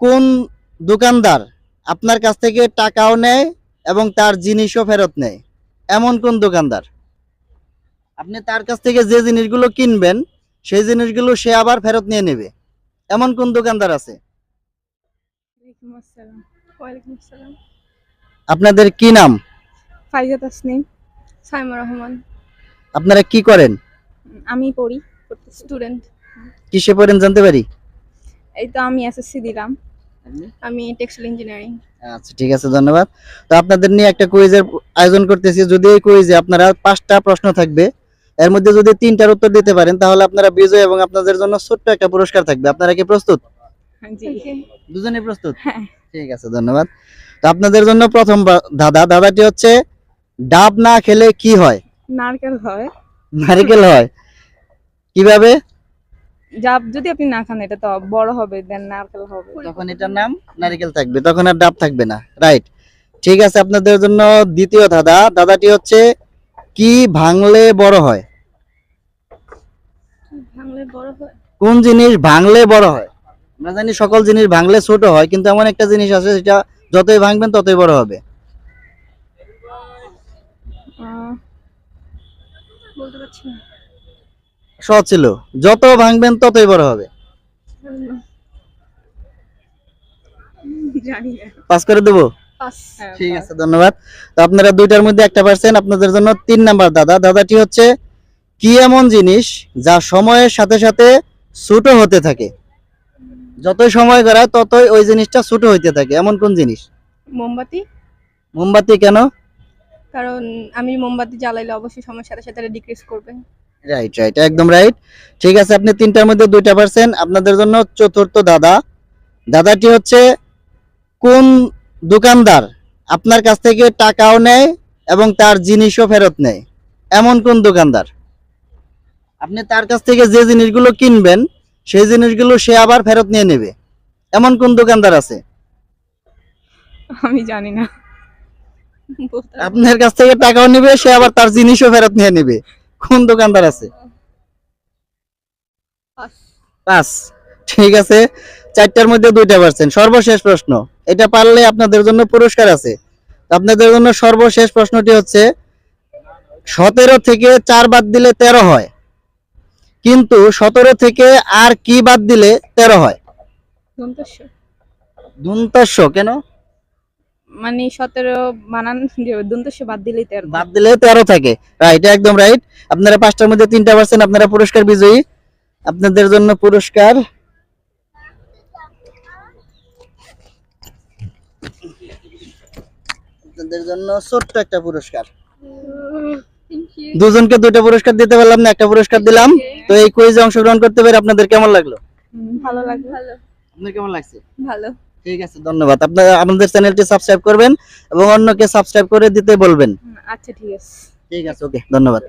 কোন দোকানদার আপনার কাছ থেকে টাকাও নেয় এবং তার জিনিসও ফেরত নেয়? এমন কোন দোকানদার? আপনি তার কাছ থেকে যে জিনিসগুলো কিনবেন সেই জিনিসগুলো সে আবার ফেরত নিয়ে নেবে। এমন কোন দোকানদার আছে? আপনাদের কি নাম? ফাইজা তাসনিম সাইমা রহমান। আপনারা কি করেন? আমি পড়ি স্টুডেন্ট। কিসে পড়েন জানতে পারি? এই তো আমি এসএসসি দিলাম। আমি টেক্সটাইল ইঞ্জিনিয়ারিং আচ্ছা ঠিক আছে ধন্যবাদ। তো আপনাদের নিয়ে একটা কুইজের আয়োজন করতেছি। যদি এই কুইজে আপনারা পাঁচটা প্রশ্ন থাকবে এর মধ্যে যদি তিনটার উত্তর দিতে পারেন তাহলে আপনারা বিজয় এবং আপনাদের জন্য ছোট্ট একটা পুরস্কার থাকবে। আপনারা কি প্রস্তুত? জি। দুজনেই প্রস্তুত? হ্যাঁ। ঠিক আছে ধন্যবাদ। তো আপনাদের জন্য প্রথম দাদা দাদাটি হচ্ছে ডাব না খেলে কি হয়? নারকেল হয়। নারকেল হয়। কীভাবে? জাব যদি আপনি না খান এটা তো বড় হবে দেন নারকেল হবে। তখন এটার নাম নারকেল থাকবে তখন আর ডাব থাকবে না। রাইট ঠিক আছে আপনাদের জন্য দ্বিতীয় ধাঁধা। দাদাটি হচ্ছে কি ভাঙলে বড় হয়? ভাঙলে বড় হয়? কোন জিনিস ভাঙলে বড় হয়? আমরা জানি সকল জিনিস ভাঙলে ছোট হয় কিন্তু এমন একটা জিনিস আছে সেটা যতই ভাঙবেন ততই বড় হবে। বলতে পারছি না। সহজ ছিল। যত ভাঙবেন ততই বড় হবে। পাস করে দেবো? পাস ঠিক আছে ধন্যবাদ। তো আপনারা দুইটার মধ্যে একটা পার্সেন্ট আপনাদের জন্য তিন নাম্বার দাদা। দাদাটি হচ্ছে কি এমন জিনিস যা সময়ের সাথে সাথে ছোট হতে থাকে? যতই সময় গড়ায় ততই ওই জিনিসটা ছোট হইতে থাকে। এমন কোন জিনিস? মোমবাতি। মোমবাতি কেন? কারণ আমি মোমবাতি জ্বালাইলে অবশ্যই সময়ের সাথে সাথে ডিক্রিজ করবে। রাইট রাইট একদম রাইট ঠিক আছে আপনি তিনটার মধ্যে দুইটা পারছেন। আপনাদের জন্য চতুর্থ দাদা। দাদাটি হচ্ছে কোন দোকানদার? আপনার কাছ থেকে টাকাও নেয় এবং তার জিনিসও ফেরত নেয়। এমন কোন দোকানদার? আপনি তার কাছ থেকে যে জিনিসগুলো কিনবেন সেই জিনিসগুলো সে আবার ফেরত নিয়ে নেবে। এমন কোন দোকানদার আছে? আমি জানি না। আপনার কাছ থেকে টাকাও নেবে সে আবার তার জিনিসও ফেরত নিয়ে নেবে। কোন দোকানদার আছে? পাঁচ। ঠিক আছে চারটার মধ্যে দুইটা পার্সেন্ট সর্বশেষ প্রশ্ন এটা পারলে আপনাদের জন্য পুরস্কার আছে। আপনাদের জন্য সর্বশেষ প্রশ্নটি হচ্ছে সতেরো থেকে চার বাদ দিলে তেরো হয়। কিন্তু সতেরো থেকে আর কি বাদ দিলে তেরো হয়? কেন? মানে সতেরো বানান দন্তস্ব বাদ দিলেই তেরো বাদ দিলে তেরো থাকে। রাইট একদম রাইট আপনারা পাঁচটার মধ্যে তিনটা পার্সেন্ট আপনারা পুরস্কার বিজয়ী। আপনাদের জন্য পুরস্কার। আপনাদের জন্য ছোট্ট একটা পুরস্কার। দুজনকে দুইটা পুরস্কার দিতে পারলাম না একটা পুরস্কার দিলাম। তো এই কুইজে অংশগ্রহণ করতে পেরে আপনাদের কেমন লাগল? ভালো লাগবে ভালো আপনার কেমন লাগছে? ভালো। ঠিক আছে ধন্যবাদ। আপনারা আমাদের চ্যানেলটি সাবস্ক্রাইব করবেন এবং অন্যকে সাবস্ক্রাইব করে দিতে বলবেন। আচ্ছা ঠিক আছে। ঠিক আছে ওকে ধন্যবাদ।